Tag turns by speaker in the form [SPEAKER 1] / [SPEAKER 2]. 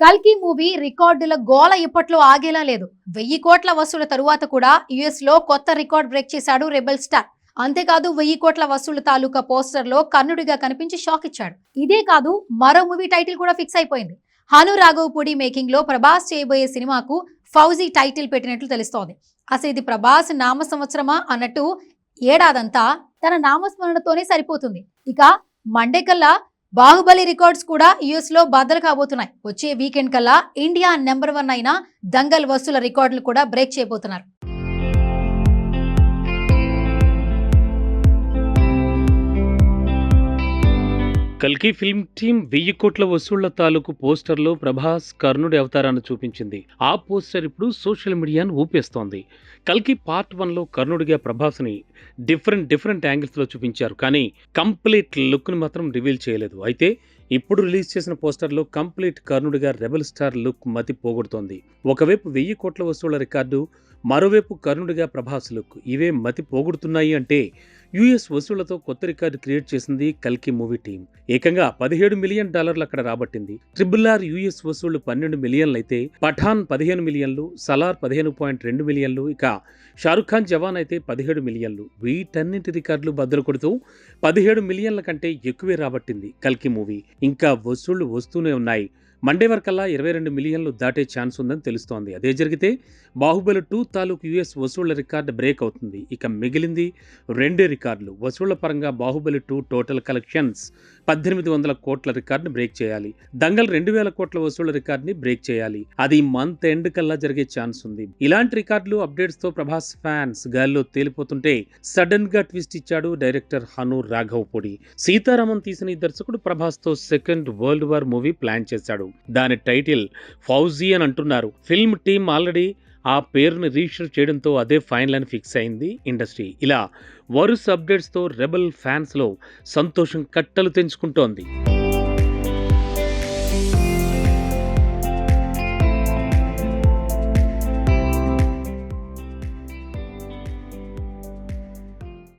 [SPEAKER 1] కల్కి మూవీ రికార్డుల గోల ఇప్పట్లో ఆగేలా లేదు. వెయ్యి కోట్ల వసూల తరువాత కూడా యుఎస్లో కొత్త రికార్డ్ బ్రేక్ చేశాడు రెబల్ స్టార్. అంతేకాదు వెయ్యి కోట్ల వసూలు తాలూకా పోస్టర్లో కర్ణుడిగా కనిపించి షాక్ ఇచ్చాడు. ఇదే కాదు మరో మూవీ టైటిల్ కూడా ఫిక్స్ అయిపోయింది. హను రాఘవపూడి మేకింగ్లో ప్రభాస్ చేయబోయే సినిమాకు ఫౌజీ టైటిల్ పెట్టినట్లు తెలుస్తోంది. అసలు ఇది ప్రభాస్ నామ సంవత్సరమా అన్నట్టు ఏడాదంతా తన నామస్మరణతోనే సరిపోతుంది. ఇక మండే కల్లా బాహుబలి రికార్డ్స్ కూడా యుఎస్లో బద్దలు కాబోతున్నాయి. వచ్చే వీకెండ్ కల్లా ఇండియా నెంబర్ వన్ అయిన దంగల్ వసూల రికార్డులు కూడా బ్రేక్ చేయబోతున్నారు.
[SPEAKER 2] కల్కి ఫిల్మ్ టీం వెయ్యి కోట్ల వసూళ్ళ తాలూకు పోస్టర్లో ప్రభాస్ కర్ణుడి అవతారాన్ని చూపించింది. ఆ పోస్టర్ ఇప్పుడు సోషల్ మీడియాను ఊపేస్తోంది. కల్కి పార్ట్ వన్లో కర్ణుడిగా ప్రభాస్ని డిఫరెంట్ డిఫరెంట్ యాంగిల్స్లో చూపించారు. కానీ కంప్లీట్ లుక్ని మాత్రం రివీల్ చేయలేదు. అయితే ఇప్పుడు రిలీజ్ చేసిన పోస్టర్లో కంప్లీట్ కర్ణుడిగా రెబల్ స్టార్ లుక్ మతి పోగొడుతోంది. ఒకవైపు వెయ్యి కోట్ల వసూళ్ళ రికార్డు మరోవైపు కర్ణుడిగా ప్రభాస్ లుక్. ఇవే మతి పోగొడుతున్నాయి అంటే యుఎస్ వసూళ్ళతో కొత్త రికార్డు క్రియేట్ చేసింది కల్కి మూవీ టీం ఏకంగా పదిహేడు మిలియన్ డాలర్లు అక్కడ రాబట్టింది. ట్రిబుల్ ఆర్ యుఎస్ వసూళ్ళు పన్నెండు మిలియన్లు అయితే పఠాన్ పదిహేను మిలియన్లు సలార్ పదిహేను పాయింట్ రెండు మిలియన్లు ఇక షారుఖ్ ఖాన్ జవాన్ అయితే పదిహేడు మిలియన్లు. వీటన్నింటి రికార్డులు బద్దలు కొడుతూ పదిహేడు మిలియన్ల కంటే ఎక్కువే రాబట్టింది కల్కి మూవీ. ఇంకా వసూళ్ళు వస్తూనే ఉన్నాయి. మండే వరకల్లా ఇరవై రెండు మిలియన్లు దాటే ఛాన్స్ ఉందని తెలుస్తోంది. అదే జరిగితే బాహుబలి టూ తాలూకు యుఎస్ వసూళ్ళ రికార్డు బ్రేక్ అవుతుంది. ఇక మిగిలింది రెండే రికార్డులు. వసూళ్ళ పరంగా బాహుబలి టూ టోటల్ కలెక్షన్స్ పద్దెనిమిది వందల కోట్ల రికార్డును బ్రేక్ చేయాలి. దంగల్ రెండు వేల కోట్ల వసూళ్ళ రికార్డుని బ్రేక్ చేయాలి. అది మంత్ ఎండ్ కల్లా జరిగే ఛాన్స్ ఉంది. ఇలాంటి రికార్డులు అప్డేట్స్తో ప్రభాస్ ఫ్యాన్స్ గాల్లో తేలిపోతుంటే సడన్గా ట్విస్ట్ ఇచ్చాడు డైరెక్టర్ హను రాఘవ్ పొడి సీతారామన్ తీసిన ఈ దర్శకుడు ప్రభాస్తో second world war movie plan చేశాడు. దాని టైటిల్ ఫౌజీ అని అంటున్నారు. ఫిల్మ్ టీమ్ ఆల్రెడీ ఆ పేరుని రిజిస్టర్ చేయడంతో అదే ఫైనల్ అని ఫిక్స్ అయింది ఇండస్ట్రీ. ఇలా వరుస అప్డేట్స్తో రెబల్ ఫ్యాన్స్లో సంతోషం కట్టలు తెంచుకుంటోంది.